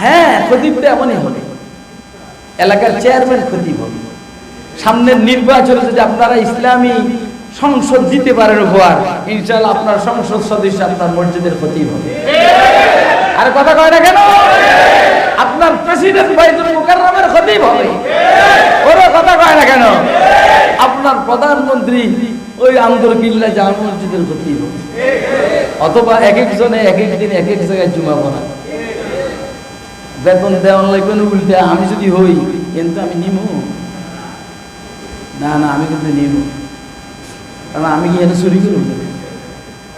হ্যাঁ খতিবটা এমনই হবে। এলাকার চেয়ারম্যান খতিব হবে। সামনের নির্বাচনে যদি আপনারা ইসলামী সংসদ দিতে পারেন উপহার ইনশাআল্লাহ আপনার সংসদ সদস্য আপনার মসজিদের ক্ষতি হবে। আর কথা কয় না কেন? আপনার প্রেসিডেন্ট বাইদুল মুকাররমের খতিব হবে। ওর কথা কয় না কেন? আপনার প্রধানমন্ত্রী ওই আন্দর কিল্লা জামা মসজিদের ক্ষতি হবে। অথবা এক একজনে এক এক দিন এক এক জায়গায় জুমা পড়া বেতন দেওয়ান লাগবে না উল্টে, আমি যদি হই, কিন্তু আমি নিমু। না না, আমি কিন্তু নিব কারণ আমি কি এনে চুরি করব?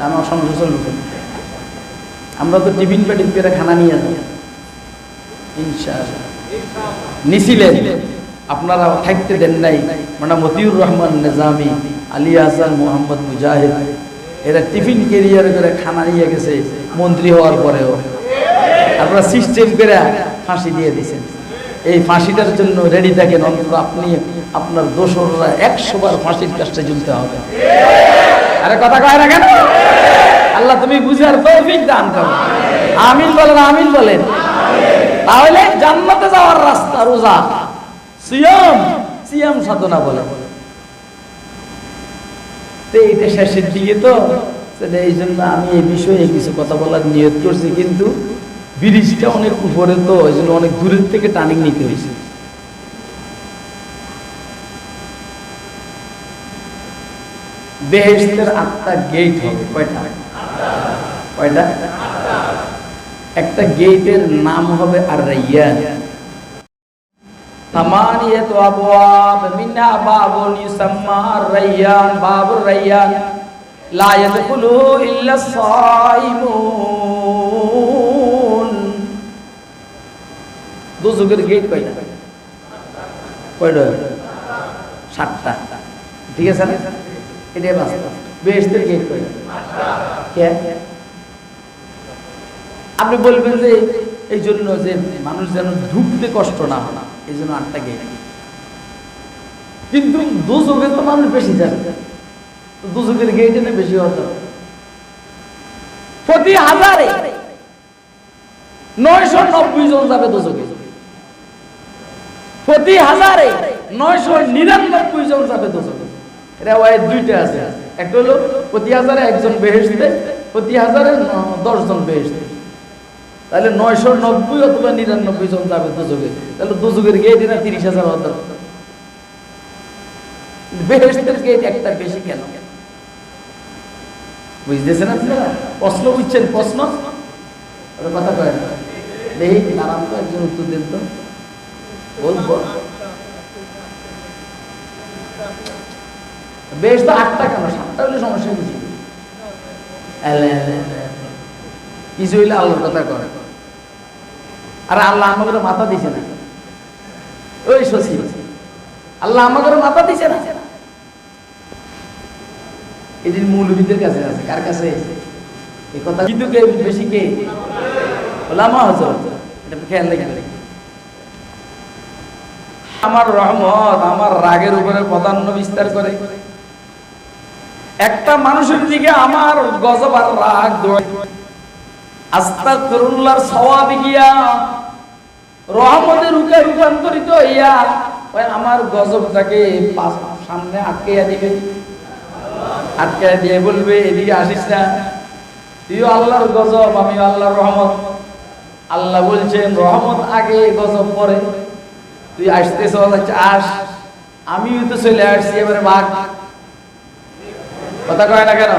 আমার সংসার আমরা তো টিফিন প্যাটিন করে খানা নিয়ে যাই ইনশাআল্লাহ। নিছিলেন। আপনারা থাকতে দেন নাই। মানে মতিউর রহমান নিজামি, আলী হাসান মোহাম্মদ মুজাহিদ, এরা টিফিন কেরিয়ার করে খানা নিয়ে গেছে, মন্ত্রী হওয়ার পরেও। আপনারা সিস্টেম করে ফাঁসি দিয়ে দিয়েছেন। এই ফাঁসিটার জন্য রেডি থাকেন অন্তত আপনি, আপনার দোসররা একশো বার ফাঁসির কাজটা ঝুলতে হবে। আরে কথা কয় না কেন? আল্লাহ তুমি বুঝার তৌফিক দান করো। আমিন বলেন আমিন বলেন। তাহলে জান্নাতে যাওয়ার রাস্তা, রোজা। সিয়াম সিয়াম সাধনা বলে। তো এইটা শেষের দিকে তো। এই জন্য আমি এই বিষয়ে কিছু কথা বলার নিয়োগ করছি, কিন্তু ব্রিজটা অনেক উপরে তো ওই জন্য অনেক দূরের থেকে টার্নিং নিতে হয়েছে বেহেস্তের আটটা গেট হবে কয়টা কয়টা একটা গেটের নাম হবে আর রাইয়ান ثمانية أبواب منها باب يسمى الريان باب الريان لا يدخله إلا الصائمون দুজুকের গেট কয়টা কয়টা সাতটা। ঠিক আছে না? এটাই বাস্তব। গেট কয়টা আপনি বলবেন যে এই জন্য যে মানুষ যেন ঢুকতে কষ্ট না হয়, এই জন্য আটটা গেট কিন্তু দুচোখে তো মানুষ বেশি যাবে। দুচোখের গেট এনে বেশি হতো প্রতি হাজারে নয়শো নব্বই জন যাবে দুচোখে প্রতি হাজারে নয়শো নিরানব্বই জন যাবে এটা ওয়াই দুইটা আছে। একটা হলো প্রতি হাজারে একজন বেহেসতে প্রতি হাজারে দশ জন বেহেসতে তাহলে নয়শো নব্বই অথবা নিরানব্বই জন যাবে দুযোগে। তাহলে দুযোগের গেট না তিরিশ হাজার হতো বেহেস্তের গেট একটা বেশি কেন? বুঝতেছেন আপনারা প্রশ্ন বুঝছেন প্রশ্ন। কথা কয় দেখি নারাম তো একজন উত্তর দেন তো। বলব। বেশ তো আটটা কেন? সাতটা হলে সমস্যা কিছু। কিছু হইলে আল্লাহর কথা করে। আর আল্লাহ মাথা দিছে না। ওই শশী। আল্লাহ মাথা দিছে না। মৌলবীদের কাছে আছে। কার কাছে? এই কথা কিন্তু বেশি কে? ওলামা হজরত এটা খেয়াল রাখবে আমার রহমত, আমার রাগের উপরে প্রাধান্য বিস্তার করে। একটা মানুষের দিকে আমার গজব আর রাগ দৌড় আস্তাগফিরুল্লাহর সওয়াবে গিয়া রহমতের রূপে রূপান্তরিত হইয়া আমার গজবটাকে সামনে আটকাইয়া দিবে। আটকাইয়া দিয়ে বলবে, এদিকে আসিস না। তুইও আল্লাহর গজব আমি আল্লাহর রহমত। আল্লাহ বলছেন, রহমত আগে, গজব পরে। তুই আসতেছ আস। আমিও তো চলে আসছি, এবারে ভাগ। কথা কয় না কেন?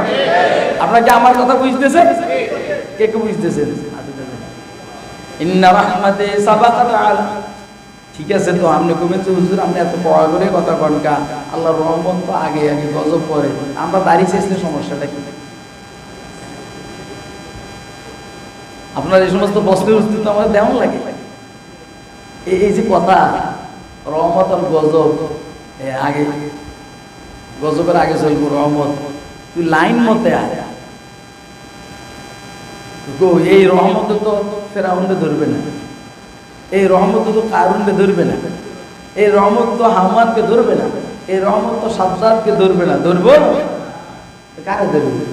আপনার কি আমার কথা বুঝতেছেন? কে কে বুঝতেছে ঠিক আছে তো, আপনি যে হুজুর, আপনি এত পড়া করে কথা কন কা। আল্লাহর রহমত তো আগে আগে গজব করে আমরা দাঁড়িয়ে শেষলে সমস্যাটা কি? আপনার এই সমস্ত প্রশ্নের উত্তর তো আমাদের দেওয়ান লাগে। এই যে কথা রহমত আর গজব আগে, গজবের আগে চলবো রহমত। তুই লাইন মতে আয়। এই রহমত তো ফেরাউনকে ধরবে না। এই রহমত তো কারুনকে ধরবে না। এই রহমত তো হামানকে ধরবে না। এই রহমত তো সাদ্দাতকে ধরবে না। ধরবো? কারে ধরবে?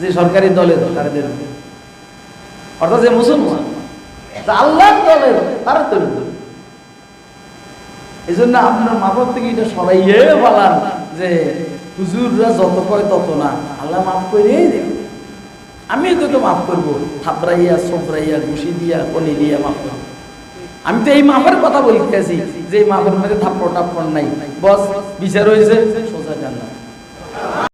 যে সরকারি দলে তো কারে ধরবে। অর্থাৎ যে মুসলমান আল্লাহর দলের তারা তৈরি এই জন্য আপনার মাথার থেকে এটা সরাইয়ে বলার যে হুজুররা যত কয় তত না। আল্লাহ মাফ করে দেবে। আমি তোকে মাফ করব। থাপড়াইয়া সবরাইয়া ঘুষি দিয়া, কলি দিয়া মাফ করব। আমি তো এই মাপের কথা বলতে আছি যে মাপের মধ্যে থাপ্পড় টাপ্পড় নাই। বস, বিচার হয়েছে, সোজা জান্নাত।